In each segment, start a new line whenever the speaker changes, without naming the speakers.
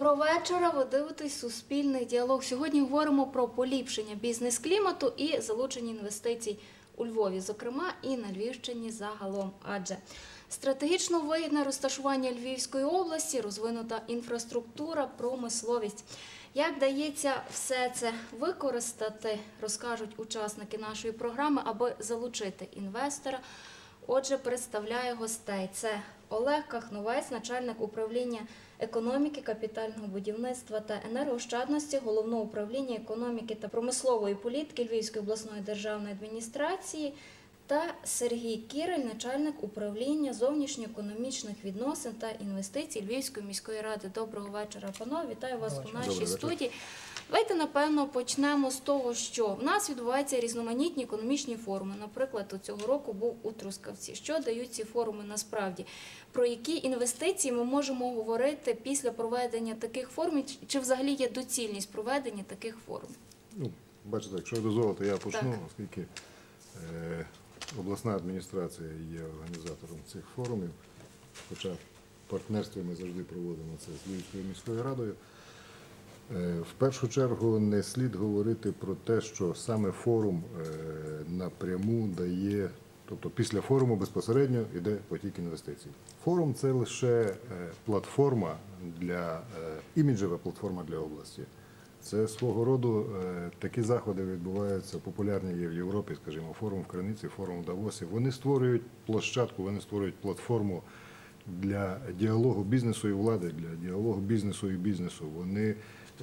Доброго вечора. Ви дивитесь суспільний діалог. Сьогодні говоримо про поліпшення бізнес-клімату і залучення інвестицій у Львові, зокрема, і на Львівщині загалом. Адже стратегічно вигідне розташування Львівської області, розвинута інфраструктура, промисловість. Як дається все це використати, розкажуть учасники нашої програми, аби залучити інвестора. Отже, представляю гостей. Це Олег Кахновець, начальник управління економіки, капітального будівництва та енергоощадності Головного управління економіки та промислової політики Львівської обласної державної адміністрації. Та Сергій Кірель, начальник управління зовнішньоекономічних відносин та інвестицій Львівської міської ради. Доброго вечора, панове. Вітаю вас у нашій
Добрий
студії. Давайте напевно почнемо з того, що в нас відбуваються різноманітні економічні форуми. Наприклад, у цього року був у Трускавці. Що дають ці форуми насправді? Про які інвестиції ми можемо говорити після проведення таких форумів? Чи взагалі є доцільність проведення таких форумів?
Ну, бачите, якщо дозволите, я почну,
Так.
оскільки е, обласна адміністрація є організатором цих форумів, хоча в партнерстві ми завжди проводимо це з Львівською міською радою. Е, В першу чергу не слід говорити про те, що саме форум е, напряму дає, тобто після форуму безпосередньо йде потік інвестицій. Форум це лише е, платформа для іміджева платформа для області. Це свого роду е, такі заходи відбуваються популярні є в Європі, скажімо, форум в Криниці, форум в Давосі. Вони створюють площадку, вони створюють платформу для діалогу бізнесу і влади, для діалогу бізнесу і бізнесу. Вони,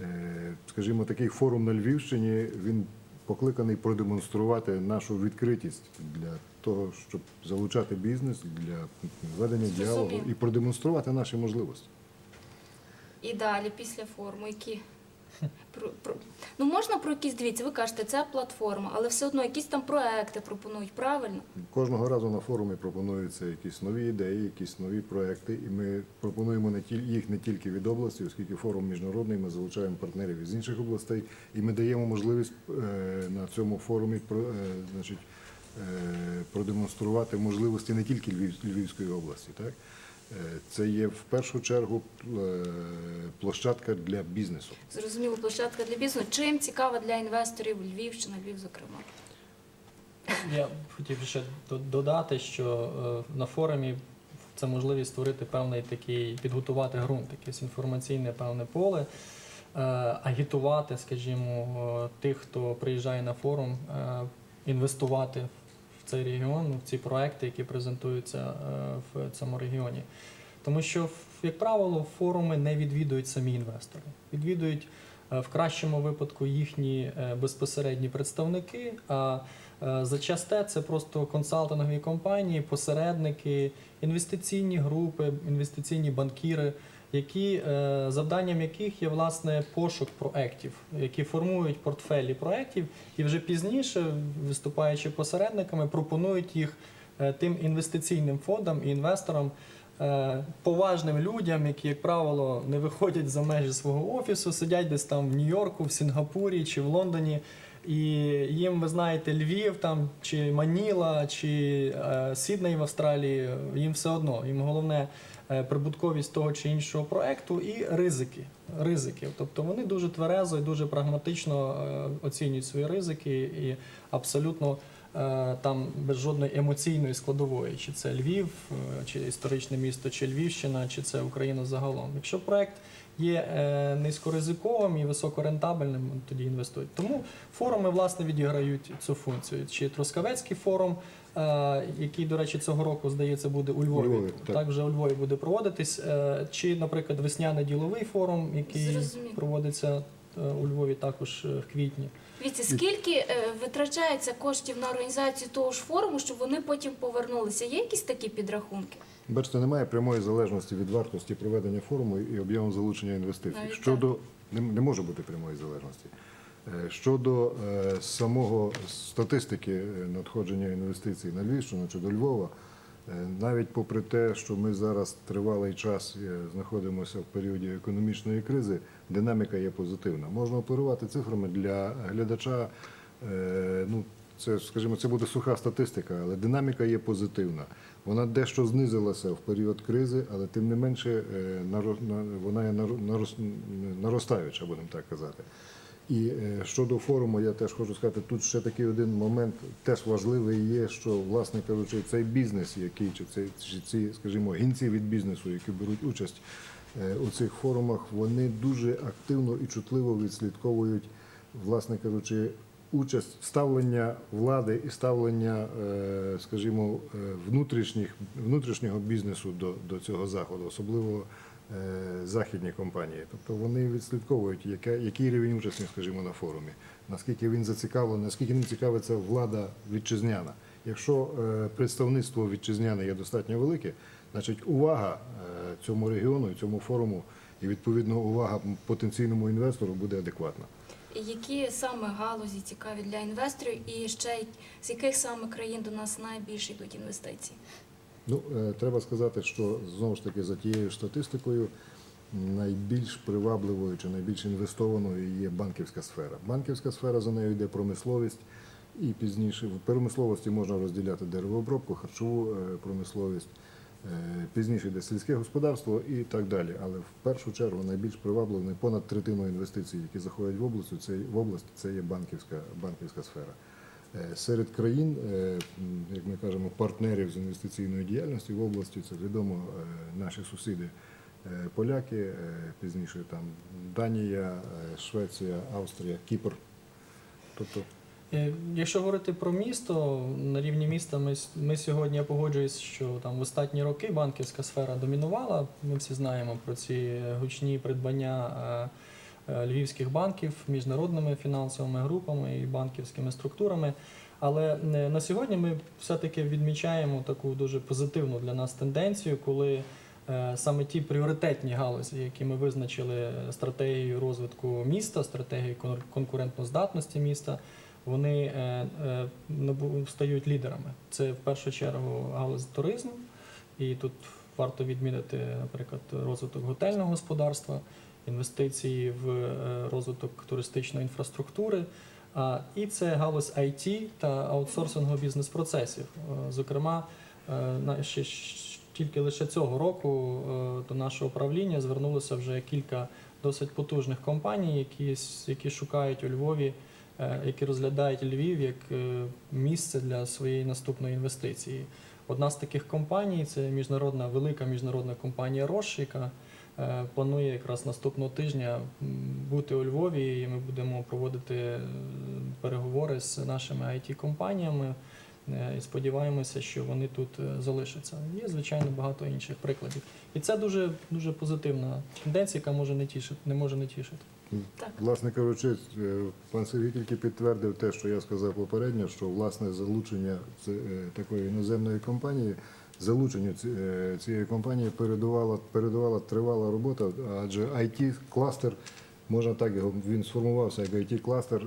е, скажімо, такий форум на Львівщині він покликаний продемонструвати нашу відкритість для того, щоб залучати бізнес для ведення діалогу і продемонструвати наші можливості.
І далі, після форуму, які про, про... ну можна про якісь дивіться, ви кажете, це платформа, але все одно якісь там проекти пропонують, правильно?
Кожного разу на форумі пропонуються якісь нові ідеї, якісь нові проекти, і ми пропонуємо не тіль- їх не тільки від області, оскільки форум міжнародний, ми залучаємо партнерів із інших областей, і ми даємо можливість е, на цьому форумі про- е, значить, е, продемонструвати можливості не тільки Львів- Львівської області. Так? Е, Це є в першу чергу е, площадка для бізнесу.
Зрозуміло, площадка для бізнесу. Чим цікава для інвесторів Львівщина, Львів, зокрема?
Я хотів ще додати, що е, на форумі це можливість створити певний такий, підготувати ґрунт, якесь інформаційне певне поле, агітувати, скажімо, тих, хто приїжджає на форум, інвестувати цей регіон, в ці проекти, які презентуються е, в цьому регіоні. Тому що, як правило, форуми не відвідують самі інвестори, відвідують е, в кращому випадку їхні е, безпосередні представники. А зачасте це просто консалтингові компанії, посередники, інвестиційні групи, інвестиційні банкіри, які е, завданням яких є власне пошук проєктів, які формують портфелі проєктів, і вже пізніше, виступаючи посередниками, пропонують їх е, тим інвестиційним фондам і інвесторам. е, Поважним людям, які, як правило, не виходять за межі свого офісу, сидять десь там в Нью-Йорку, в Сінгапурі чи в Лондоні, і їм, ви знаєте, Львів там чи Маніла, чи Сідней в Австралії, їм все одно. Їм головне прибутковість того чи іншого проекту і ризики. Ризики. Тобто вони дуже тверезо і дуже прагматично е, оцінюють свої ризики і абсолютно е, там без жодної емоційної складової, чи це Львів, е, чи історичне місто, чи Львівщина, чи це Україна загалом. Якщо проект є е, низькоризиковим і високорентабельним, тоді інвестують. Тому форуми власне відіграють цю функцію. Чи Трускавецький форум, е, який, до речі, цього року здається буде у Львові.
Львові, так.
так вже у Львові буде проводитись. Е, Чи, наприклад, весняний діловий форум, який
Зрозуміло.
проводиться е, у Львові також е, в квітні.
Дивіться, скільки е, витрачається коштів на організацію того ж форуму, щоб вони потім повернулися? Є якісь такі підрахунки?
Бачите, немає прямої залежності від вартості проведення форуму і об'єму залучення інвестицій.
Навіть
Щодо не, не може бути прямої залежності. Е, Щодо е, самого статистики е, надходження інвестицій на Львівщину чи до Львова, навіть попри те, що ми зараз тривалий час знаходимося в періоді економічної кризи, динаміка є позитивна. Можна оперувати цифрами для глядача. Ну, це, скажімо, це буде суха статистика, але динаміка є позитивна. Вона дещо знизилася в період кризи, але тим не менше вона є наро- наростаюча, будемо так казати. І е, щодо форуму, я теж хочу сказати, тут ще такий один момент теж важливий є, що, власне кажучи, цей бізнес, який чи цей ці, скажімо, гінці від бізнесу, які беруть участь е, у цих форумах, вони дуже активно і чутливо відслідковують, власне кажучи, участь ставлення влади і ставлення, е, скажімо, внутрішніх внутрішнього бізнесу до, до цього заходу, особливо західні компанії. Тобто вони відслідковують, яка, який рівень участі, скажімо, на форумі, наскільки він зацікавлений, наскільки ним цікавиться влада вітчизняна. Якщо е, представництво вітчизняне є достатньо велике, значить увага е, цьому регіону і цьому форуму і відповідно увага потенційному інвестору буде адекватна.
Які саме галузі цікаві для інвесторів, і ще з яких саме країн до нас найбільше йдуть інвестиції?
Ну, е, треба сказати, що знову ж таки за тією статистикою найбільш привабливою чи найбільш інвестованою є банківська сфера. Банківська сфера за нею йде промисловість, і пізніше в промисловості можна розділяти деревообробку, харчову е, промисловість. е, Пізніше йде сільське господарство і так далі. Але в першу чергу найбільш привабливою понад третину інвестицій, які заходять в область, це в область, це є банківська банківська сфера. Е, Серед країн, е, як ми кажемо, партнерів з інвестиційної діяльності в області, це відомо е, наші сусіди поляки, пізніше там Данія, Швеція, Австрія, Кіпр. Тобто
Якщо говорити про місто, на рівні міста ми, ми сьогодні погоджуюсь, що там в останні роки банківська сфера домінувала. Ми всі знаємо про ці гучні придбання львівських банків міжнародними фінансовими групами і банківськими структурами. Але е, на сьогодні ми все-таки відмічаємо таку дуже позитивну для нас тенденцію, коли е, саме ті пріоритетні галузі, які ми визначили стратегією розвитку міста, стратегією кон- конкурентноздатності міста, вони е, е, стають лідерами. Це в першу чергу галузь туризму, і тут варто відмітити, наприклад, розвиток готельного господарства, інвестиції в е, розвиток туристичної інфраструктури. І це галузь IT та аутсорсингу бізнес-процесів. Е, Зокрема, е, ще тільки лише цього року до нашого управління звернулося вже кілька досить потужних компаній, які, які шукають у Львові які розглядають Львів як місце для своєї наступної інвестиції. Одна з таких компаній це міжнародна велика міжнародна компанія Рош, яка планує якраз наступного тижня бути у Львові, і ми будемо проводити е, переговори з нашими it компаніями е, і сподіваємося, що вони тут е, залишаться. Є звичайно багато інших прикладів, і це дуже дуже позитивна тенденція, яка може не тішити, не може не тішити.
Так.
Власне кажучи, е, пан Сергій тільки підтвердив те, що я сказав попередньо, що власне залучення е, такої іноземної компанії, залученню е, цієї компанії передувала, передувала тривала робота, адже it кластер можна так його він сформувався як it кластер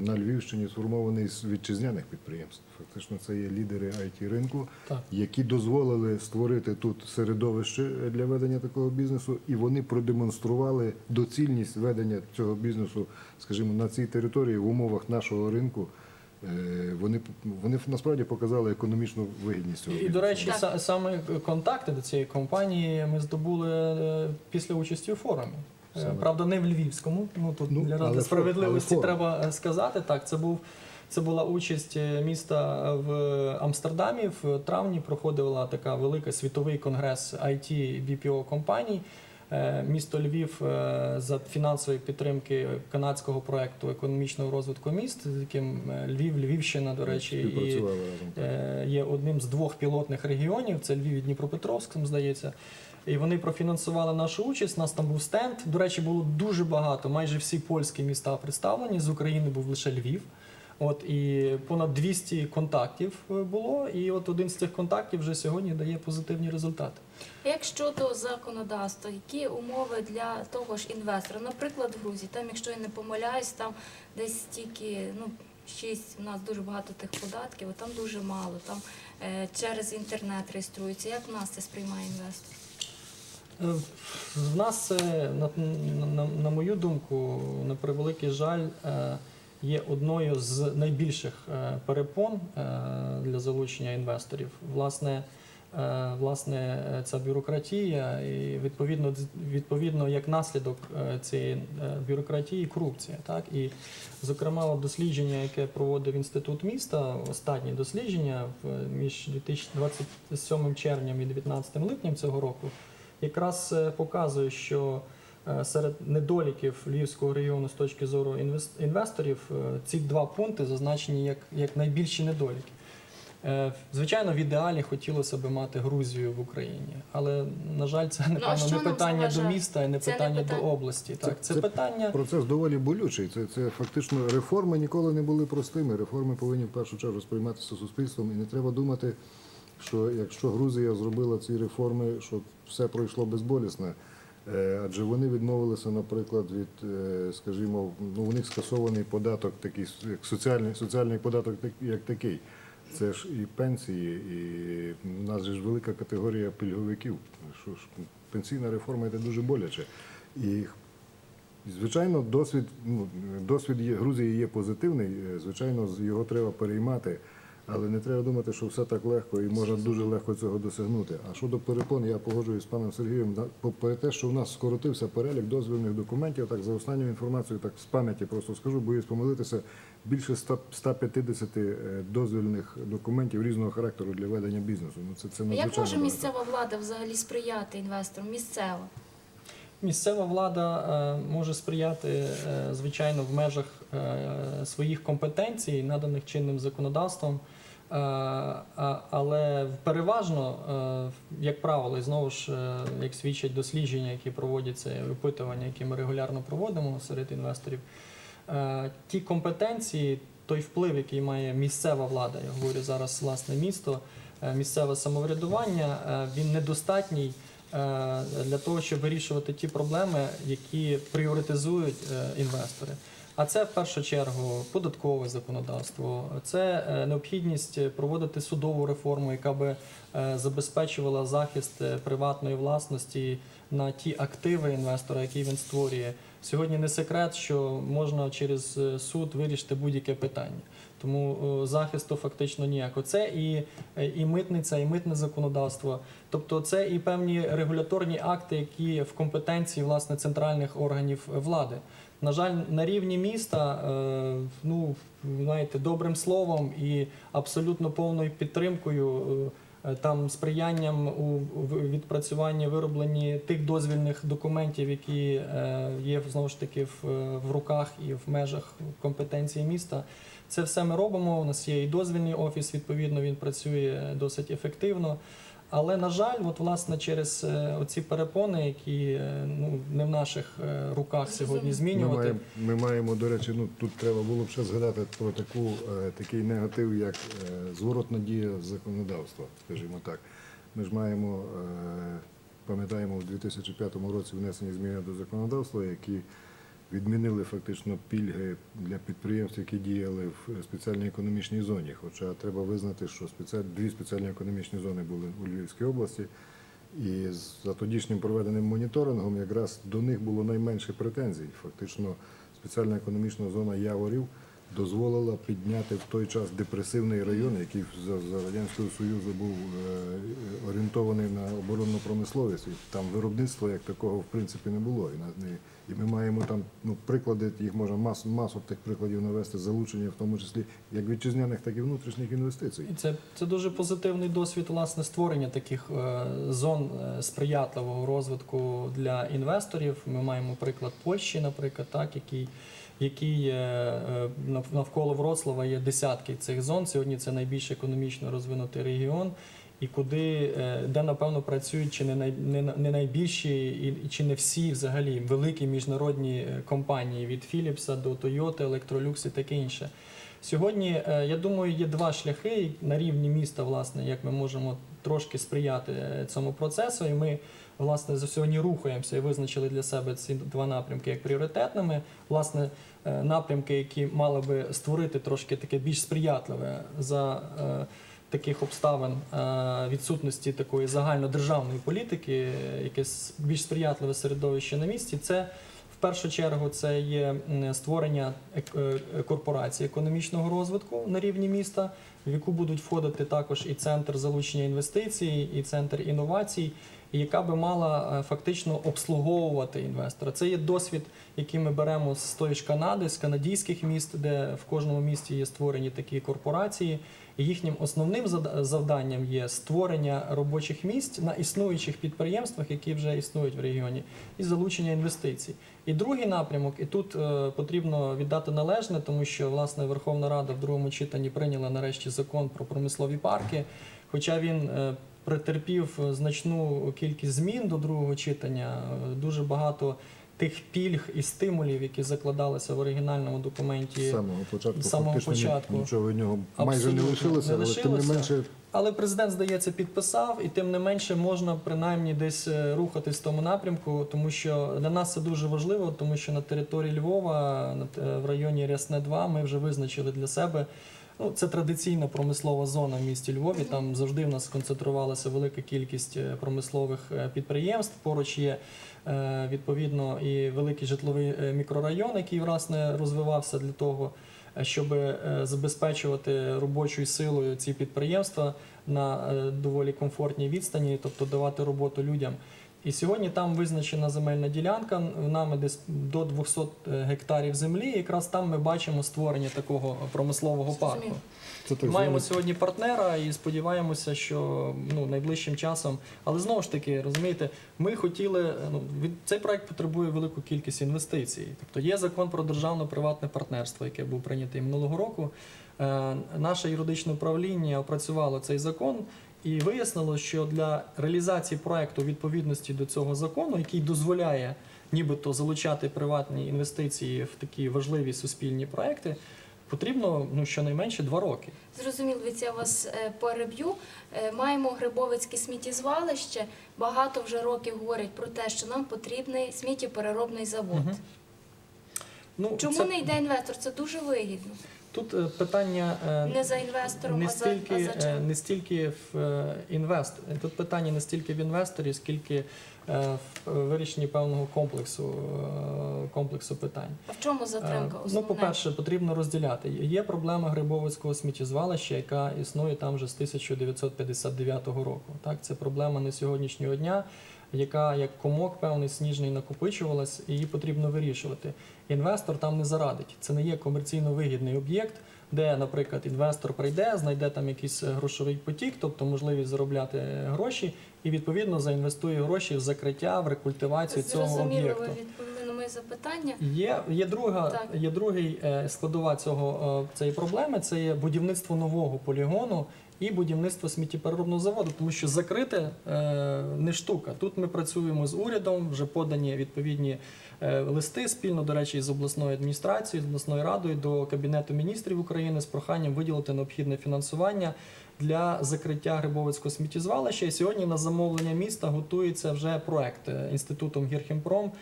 на Львівщині, сформований з вітчизняних підприємств. Фактично, це є лідери it ринку
Так.
які дозволили створити тут середовище для ведення такого бізнесу, і вони продемонстрували доцільність ведення цього бізнесу, скажімо, на цій території в умовах нашого ринку. Е, Вони вони насправді показали економічну вигідність цього
І, до речі,
Так.
саме контакти до цієї компанії ми здобули е, після участі у форумі. Е,
Саме.
Правда, не в Львівському. Ну тут
Ну,
для
але
ради справедливості
але форум.
треба сказати. Так, це був це була участь міста в Амстердамі. В травні проходила така велика світовий конгрес IT BPO компаній. Е, Місто Львів е, за фінансової підтримки канадського проекту економічного розвитку міст, з яким е, Львів, Львівщина, до речі, і є одним з двох пілотних регіонів. Це Львів і Дніпропетровськ, здається. І вони профінансували нашу участь. У нас там був стенд. До речі, було дуже багато. Майже всі польські міста представлені. З України був лише Львів. От і понад 200 контактів е, було. І от один з цих контактів вже сьогодні дає позитивні результати.
Як щодо законодавства, які умови для того ж інвестора? Наприклад, в Грузії, там, якщо я не помиляюсь, там десь тільки ну, шість, у нас дуже багато тих податків, а там дуже мало. Там е, через інтернет реєструються. Як в нас це сприймає інвестор?
Е, В нас, на, на, на- на мою думку, на превеликий жаль, е, є одною з найбільших е, перепон е, для залучення інвесторів. Власне, е, власне, ця бюрократія, і відповідно, відповідно як наслідок цієї бюрократії, корупція. Так і зокрема, дослідження, яке проводив інститут міста, останнє дослідження між 2027 червнем і 19 липнем цього року, якраз показує, що серед недоліків Львівського регіону з точки зору інвес- інвесторів е, ці два пункти зазначені як, як найбільші недоліки. Е, Звичайно, в ідеалі хотілося б мати Грузію в Україні, але на жаль, це
Ну,
напевно
що
не питання до міста і не
Це не
питання
питання.
до області. Так, це,
це
питання.
Процес доволі болючий. Це, це фактично реформи ніколи не були простими. Реформи повинні в першу чергу сприйматися суспільством. І не треба думати, що якщо Грузія зробила ці реформи, що все пройшло безболісно. Е, Адже вони відмовилися, наприклад, від, е, скажімо, ну у них скасований податок, такий як соціальний, соціальний податок, як такий. Це ж і пенсії, і в нас ж велика категорія пільговиків. Що ж пенсійна реформа це дуже боляче. І Звичайно, досвід, ну, досвід є, Грузії є позитивний, е, звичайно, його треба переймати, але не треба думати, що все так легко і можна дуже легко цього досягнути. А щодо перепон, я погоджуюсь з паном Сергієм, на- попри те, що в нас скоротився перелік дозвільних документів, так за останньою інформацією, так з пам'яті просто скажу, боюсь помилитися, більше 100 150 е, дозвільних документів різного характеру для ведення бізнесу. Ну, це, це
А
надзвичайно
як може
багато.
місцева влада взагалі сприяти інвесторам? Місцева.
Місцева влада е, може сприяти, е, звичайно, в межах своїх компетенцій, наданих чинним законодавством. Е, а- Але переважно, е, як правило, і знову ж, е, як свідчать дослідження, які проводяться, і опитування, які ми регулярно проводимо серед інвесторів, е, ті компетенції, той вплив, який має місцева влада, я говорю зараз власне місто, е, місцеве самоврядування, е, він недостатній е, для того, щоб вирішувати ті проблеми, які пріоритизують е, інвестори. А це в першу чергу податкове законодавство, це е, необхідність проводити судову реформу, яка би е, забезпечувала захист е, приватної власності на ті активи інвестора, які він створює. Сьогодні не секрет, що можна через суд вирішити будь-яке питання. Тому захисту фактично ніякого. Це і, і митниця, і митне законодавство. Тобто це і певні регуляторні акти, які в компетенції власне центральних органів влади. На жаль, на рівні міста, е, ну знаєте, добрим словом і абсолютно повною підтримкою. е, Там сприянням у відпрацюванні виробленні тих дозвільних документів, які е, є знову ж таки в руках і в межах компетенції міста. Це все ми робимо. У нас є і дозвільний офіс, відповідно, він працює досить ефективно. Але на жаль, от власне через е, оці перепони, які е, ну не в наших е, руках сьогодні
Ми маємо, ми маємо, до речі, ну тут треба було б ще згадати про таку такий негатив, як зворотна дія законодавства, скажімо так. Ми ж маємо, пам'ятаємо, у 2005 році внесені зміни до законодавства, які відмінили фактично пільги для підприємств, які діяли в спеціальній економічній зоні. Хоча треба визнати, що дві спеціальні економічні зони були у Львівській області. І за тодішнім проведеним моніторингом якраз до них було найменше претензій. Фактично, спеціальна економічна зона Яворів дозволила підняти в той час депресивний район, який за, Радянського Союзу був е, орієнтований на оборонну промисловість. Там виробництва як такого в принципі не було. І ми маємо там ну, приклади, їх можна масу, масу тих прикладів навести, залучення, в тому числі як вітчизняних, так і внутрішніх інвестицій.
І це, це дуже позитивний досвід власне створення таких е, зон е, сприятливого розвитку для інвесторів. Ми маємо приклад Польщі, наприклад, так, який, який е, нав- навколо Вроцлава є десятки цих зон. Сьогодні це найбільш економічно розвинутий регіон. І куди, е, де напевно працюють чи не най, не, не найбільші, і чи не всі взагалі великі міжнародні е, компанії від Philips до Toyota, Electrolux і таке інше. Сьогодні, я думаю, є два шляхи на рівні міста, власне, як ми можемо трошки сприяти цьому процесу. І ми, власне, за сьогодні рухаємося і визначили для себе ці два напрямки як пріоритетними. Власне, е, напрямки, які мали би створити трошки таке більш сприятливе за е, таких обставин е, відсутності такої загальнодержавної політики, якесь більш сприятливе середовище на місці. Це В першу чергу це є створення корпорації економічного розвитку на рівні міста, в яку будуть входити також і центр залучення інвестицій, і центр інновацій, яка би мала е, фактично обслуговувати інвестора. Це є досвід, який ми беремо з тої ж Канади, з канадійських міст, де в кожному місті є створені такі корпорації. Їхнім основним завданням є створення робочих місць на існуючих підприємствах, які вже існують в регіоні, і залучення інвестицій. І другий напрямок, і тут е, потрібно віддати належне, тому що власне Верховна Рада в другому читанні прийняла нарешті закон про промислові парки. Хоча він е, претерпів е, значну кількість змін до другого читання, е, дуже багато тих пільг і стимулів, які закладалися в оригінальному документі.
Самого початку
самого початку.
нічого від нього майже не лишилося,
не
але тим не менше
Але президент, здається, підписав, і тим не менше можна принаймні десь е, рухатись в тому напрямку, тому що для нас це дуже важливо, тому що на території Львова, в районі Рясне 2 ми вже визначили для себе. Ну, це традиційна промислова зона в місті Львові. Там завжди в нас сконцентрувалася велика кількість е, промислових е, підприємств. Поруч є е, відповідно і великий житловий мікрорайон, який власне розвивався для того, щоб забезпечувати робочою силою ці підприємства на доволі комфортній відстані, тобто давати роботу людям. І сьогодні там визначена земельна ділянка, нами десь до 200 гектарів землі. І якраз там ми бачимо створення такого промислового парку.
Це
Маємо сьогодні партнера і сподіваємося, що ну найближчим часом. Але знову ж таки, розумієте, ми хотіли ну від цей проект потребує велику кількість інвестицій. Тобто є закон про державно-приватне партнерство, яке був прийнятий минулого року. Е, Наше юридичне управління опрацювало цей закон. І вияснило, що для реалізації проекту відповідності до цього закону, який дозволяє нібито залучати приватні інвестиції в такі важливі суспільні проекти, потрібно ну щонайменше два роки.
Зрозуміло, від я вас е, переб'ю. Е, Маємо Грибовицьке сміттєзвалище. Багато вже років говорять про те, що нам потрібний сміттєпереробний завод.
Мгм. Ну,
Чому
це-
не йде інвестор? Це дуже вигідно.
Тут е, питання е,
Не за інвестором,
не
а за,
стільки,
а за
е,
чим?
не стільки в інвест. Тут питання не стільки в інвесторі, скільки в вирішенні певного комплексу, комплексу питань.
А в чому затримка
Е, Ну, по-перше, потрібно розділяти. Є проблема Грибовицького сміттєзвалища, яка існує там вже з 1959 року. Так, це проблема не сьогоднішнього дня, яка як комок певний сніжний накопичувалась, і її потрібно вирішувати. Інвестор там не зарадить. Це не є комерційно вигідний об'єкт, де, наприклад, інвестор прийде, знайде там якийсь е, грошовий потік, тобто можливість заробляти гроші, і відповідно заінвестує гроші в закриття, в рекультивацію цього об'єкту.
відповіли на моє запитання.
Є, є друга,
Так.
є другий е, складова цього е, цієї проблеми. Це є будівництво нового полігону і будівництво сміттєпереробного заводу, тому що закрите е, не штука. Тут ми працюємо з урядом, вже подані відповідні е, листи спільно, до речі, з обласною адміністрацією, з обласною радою до кабінету міністрів України з проханням виділити необхідне фінансування. Для закриття Грибовицького сміттєзвалища і сьогодні на замовлення міста готується вже проект е, інститутом Гірхімпром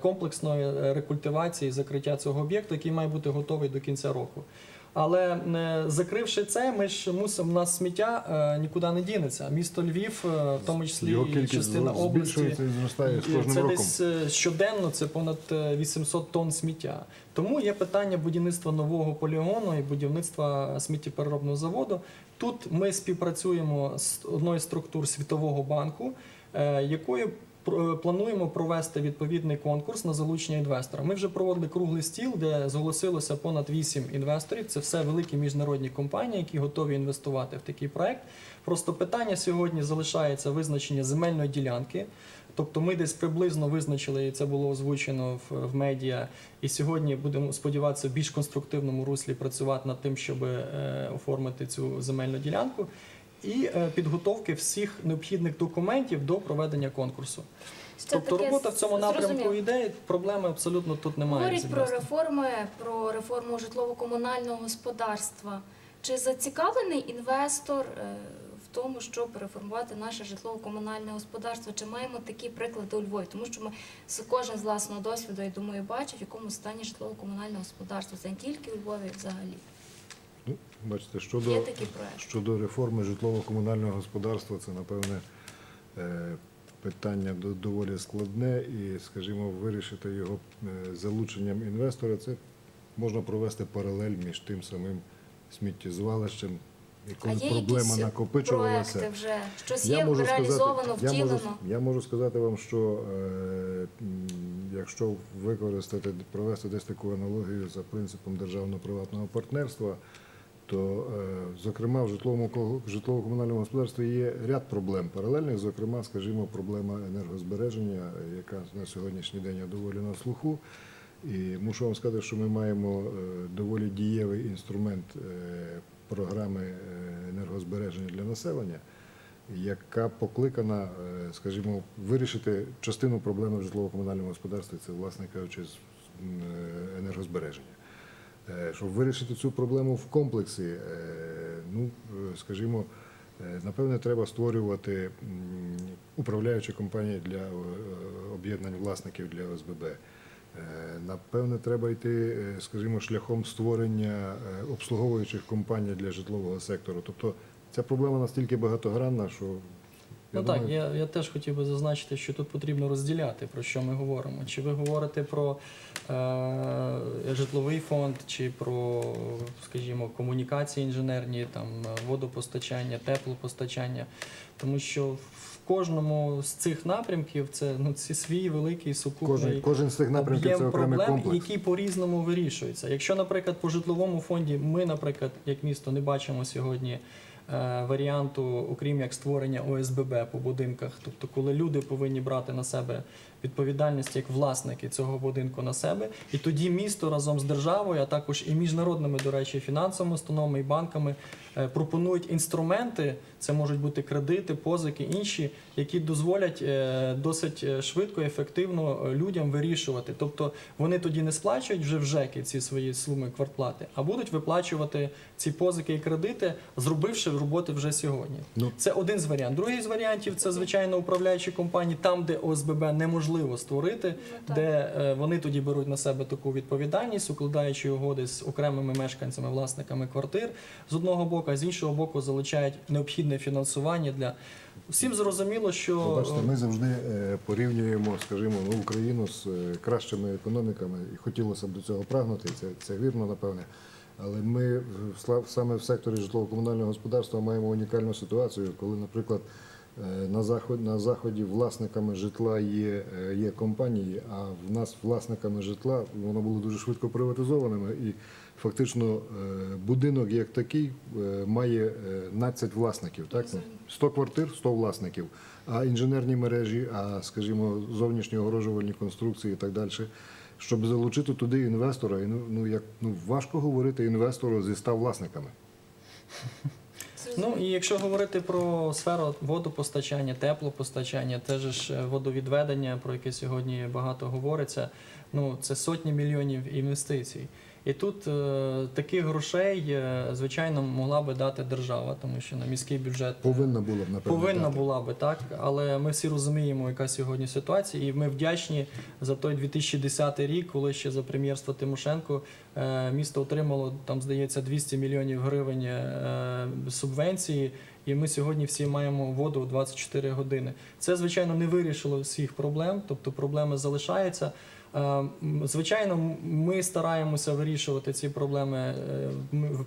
комплексної рекультивації закриття цього об'єкту, який має бути готовий до кінця року. Але е, закривши це, ми ж мусимо, у нас сміття е, нікуди не дінеться. Місто Львів, е, в тому числі
його
і
кількість
частина області,
збільшується і зростає з кожним
це
роком.
десь е, щоденно це понад е, 800 тонн сміття. Тому є питання будівництва нового полігону і будівництва сміттєпереробного заводу. Тут ми співпрацюємо з одною з структур Світового банку, е, якою плануємо провести відповідний конкурс на залучення інвестора. Ми вже проводили круглий стіл, де зголосилося понад 8 інвесторів. Це все великі міжнародні компанії, які готові інвестувати в такий проект. Просто питання сьогодні залишається визначення земельної ділянки. Тобто ми десь приблизно визначили, і це було озвучено в, в медіа. І сьогодні будемо сподіватися в більш конструктивному руслі працювати над тим, щоб е, оформити цю земельну ділянку, і е, підготовки всіх необхідних документів до проведення конкурсу.
Ще
тобто
таке
робота в цьому напрямку
зрозуміло.
йде, проблеми абсолютно тут немає.
Говорять про реформи, про реформу житлово-комунального господарства. Чи зацікавлений інвестор е, в тому, щоб реформувати наше житлово-комунальне господарство? Чи маємо такі приклади у Львові? Тому що ми з- кожен з власного досвіду, я думаю, бачив, в якому стані житлово-комунальне господарство. Це не тільки у Львові, а взагалі.
Бачите, щодо, щодо реформи житлово-комунального господарства, це напевне е, питання доволі складне, і, скажімо, вирішити його е, залученням інвестора, це можна провести паралель між тим самим сміттєзвалищем, і
А
коли
є
проблема накопичувалася.
проекти вже? Щось
Я
є
можу
реалізовано,
сказати, я можу, я можу сказати вам, що е, якщо використати, провести десь таку аналогію за принципом державно-приватного партнерства, то, е, зокрема, в житловому ко- житлово-комунальному господарстві є ряд проблем паралельних, зокрема, скажімо, проблема енергозбереження, яка на сьогоднішній день доволі на слуху. І мушу вам сказати, що ми маємо е, доволі дієвий інструмент е, програми енергозбереження для населення, яка покликана, скажімо, вирішити частину проблеми в житлово-комунальному господарстві, це, власне кажучи, енергозбереження. Е, Щоб вирішити цю проблему в комплексі, е, ну, е, скажімо, напевне, треба створювати управляючі компанії для об'єднань власників для ОСББ. Напевне, треба йти, скажімо, шляхом створення обслуговуючих компаній для житлового сектору. Тобто ця проблема настільки багатогранна, що
Ну так, я, я теж хотів би зазначити, що тут потрібно розділяти, про що ми говоримо. Чи ви говорите про е, житловий фонд, чи про, скажімо, комунікації інженерні, там водопостачання, теплопостачання. Тому що в кожному з цих напрямків це ну, це свій великий сукупний
кожен, кожен з цих напрямків це окремий
проблем,
комплекс.
які по-різному вирішуються. Якщо, наприклад, по житловому фонді ми, наприклад, як місто не бачимо сьогодні варіанту, окрім як створення ОСББ по будинках, тобто коли люди повинні брати на себе відповідальність як власники цього будинку на себе, і тоді місто разом з державою, а також і міжнародними, до речі, фінансовими установами і банками е, пропонують інструменти. Це можуть бути кредити, позики, інші, які дозволять е, досить е, швидко і ефективно людям вирішувати. Тобто вони тоді не сплачують вже в ЖЕКи ці свої суми квартплати, а будуть виплачувати ці позики і кредити, зробивши роботи вже сьогодні.
Ну.
Це один з варіантів. Другий з варіантів це звичайно управляючі компанії, там, де ОСББ неможливо створити,
Ну,
де е, вони тоді беруть на себе таку відповідальність, укладаючи угоди з окремими мешканцями, власниками квартир з одного боку, а з іншого боку залучають необхідне фінансування для всім зрозуміло, що
Ну, Бачите, ми завжди е, порівнюємо, скажімо, ну, Україну з е, кращими економіками, і хотілося б до цього прагнути, це, це вірно, напевне. Але ми в- саме в секторі житлово-комунального господарства маємо унікальну ситуацію, коли, наприклад, е, на заході, на заході власниками житла є, е, є компанії, а в нас власниками житла воно було дуже швидко приватизованими. І фактично е, будинок як такий е, має е, 12 власників. Так? 100 квартир, 100 власників. А інженерні мережі, а скажімо, зовнішні огорожувальні конструкції і так далі. Щоб залучити туди інвестора, ну, ну як ну важко говорити інвестору зі 100 власниками.
Ну і якщо говорити про сферу водопостачання, теплопостачання, теж ж е, водовідведення, про яке сьогодні багато говориться, ну це сотні мільйонів інвестицій. І тут е, таких грошей, е, звичайно, могла би дати держава, тому що на міський бюджет е,
Повинна була б, напевно.
Повинна
дати.
була би так, але ми всі розуміємо, яка сьогодні ситуація, і ми вдячні за той 2010 рік, коли ще за прем'єрства Тимошенко е, місто отримало там, здається, 200 мільйонів гривень е, субвенції. І ми сьогодні всі маємо воду 24 години. Це звичайно не вирішило всіх проблем, тобто проблеми залишаються. Е, Звичайно, ми стараємося вирішувати ці проблеми е,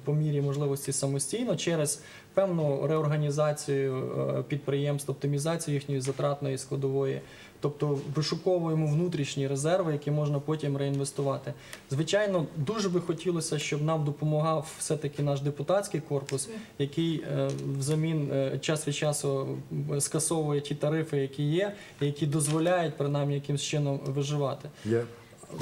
по мірі можливості самостійно через певну реорганізацію е, підприємств, оптимізацію їхньої затратної складової. Тобто вишуковуємо внутрішні резерви, які можна потім реінвестувати. Звичайно, дуже би хотілося, щоб нам допомагав все-таки наш депутатський корпус, який е, взамін е, час від часу скасовує ті тарифи, які є, які дозволяють принаймні якимсь чином виживати.
Я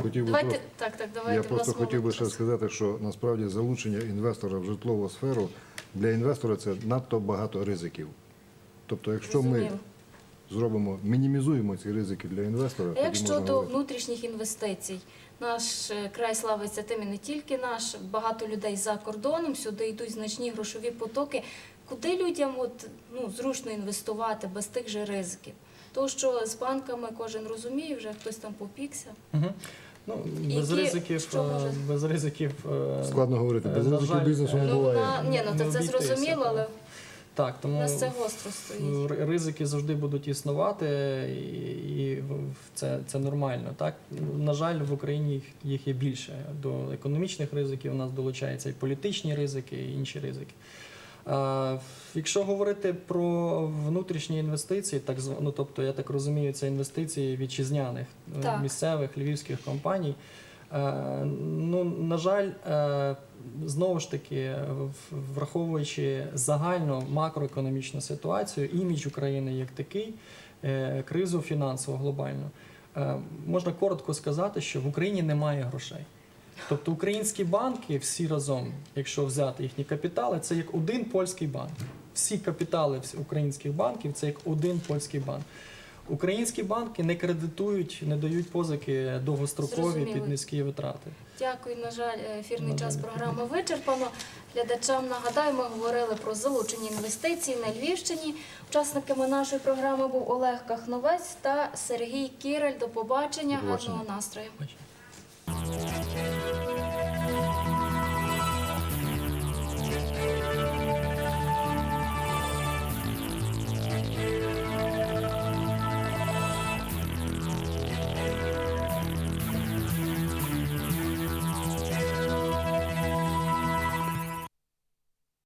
хотів би
Давайте,
просто-
так, так, давайте.
Я просто хотів би ще сказати, що насправді залучення інвестора в житлову сферу для інвестора це надто багато ризиків. Тобто, якщо ми зробимо, мінімізуємо ці ризики для інвестора,
А як щодо внутрішніх інвестицій? Наш е, край славиться тим і не тільки наш, багато людей за кордоном, сюди йдуть значні грошові потоки. Куди людям от, ну, зручно інвестувати без тих же ризиків? Тому що з банками кожен розуміє, вже хтось там попікся.
Угу. Ну, без
Які-
ризиків,
що може-
е, без ризиків е,
Складно говорити, без
на
ризиків
жаль,
бізнесу не
е,
Ну,
буває.
вона, ні, ну
Не
то це
обійтися,
зрозуміло, але
Так,
У
тому
нас це гостро стоїть.
Р- Ризики завжди будуть існувати, і, і в- це, це нормально. Так? На жаль, в Україні їх, їх є більше. До економічних ризиків у нас долучаються і політичні ризики, і інші ризики. А, якщо говорити про внутрішні інвестиції, так ну, тобто, я так розумію, це інвестиції вітчизняних е,
Так.
місцевих львівських компаній. Е, Ну, на жаль, е, знову ж таки, враховуючи загальну макроекономічну ситуацію, імідж України як такий, е, кризу фінансову глобальну, е, можна коротко сказати, що в Україні немає грошей. Тобто українські банки всі разом, якщо взяти їхні капітали, це як один польський банк. Всі капітали українських банків це як один польський банк. Українські банки не кредитують, не дають позики довгострокові
Зрозуміло.
під низькі витрати.
Дякую. На жаль, ефірний
На
час
жаль.
програми вичерпано. Глядачам нагадаю, ми говорили про залучені інвестиції на Львівщині. Учасниками нашої програми був Олег Кахновець та Сергій Кірель. До побачення, гарного настрою.